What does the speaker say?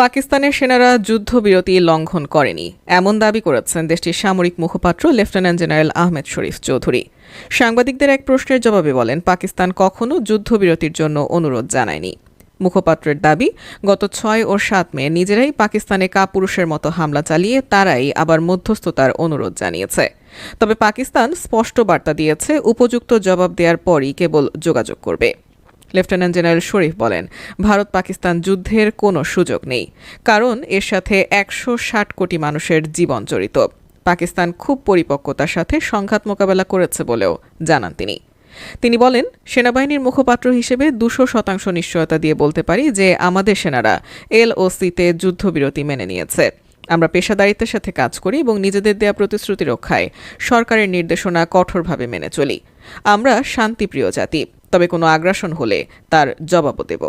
পাকিস্তানের সেনারা যুদ্ধবিরতি লঙ্ঘন করেনি। এমন দাবি করেছেন দেশটির সামরিক মুখপাত্র, লেফটেন্যান্ট জেনারেল আহমেদ শরীফ চৌধুরী। সাংবাদিকদের এক প্রশ্নের জবাবে বলেন, পাকিস্তান কখনো যুদ্ধবিরতির জন্য অনুরোধ জানায়নি। মুখপাত্রের দাবি, গত ছয় ও সাত মে নিজেরাই পাকিস্তানে কাপুরুষের মতো হামলা চালিয়ে তারাই আবার মধ্যস্থতার অনুরোধ জানিয়েছে। তবে পাকিস্তান স্পষ্ট বার্তা দিয়েছে, উপযুক্ত জবাব দেওয়ার পরই কেবল যোগাযোগ করবে। লেফটেন্যান্ট জেনারেল শরীফ বলেন, ভারত পাকিস্তান যুদ্ধের কোনো সুযোগ নেই, কারণ এর সাথে একশো ষাট কোটি মানুষের জীবন জড়িত। পাকিস্তান খুব পরিপক্কতার সাথে সংঘাত মোকাবেলা করেছে বলেও জানান তিনি। তিনি বলেন, সেনাবাহিনীর মুখপাত্র হিসেবে দুশো শতাংশ নিশ্চয়তা দিয়ে বলতে পারি যে আমাদের সেনারা এলওসিতে যুদ্ধবিরতি মেনে নিয়েছে। আমরা পেশাদারিত্বের সাথে কাজ করি এবং নিজেদের দেয়া প্রতিশ্রুতি রক্ষায় সরকারের নির্দেশনা কঠোরভাবে মেনে চলি। আমরা শান্তিপ্রিয় জাতি। তবে কোনো আগ্রাসন হলে তার জবাবও দেব।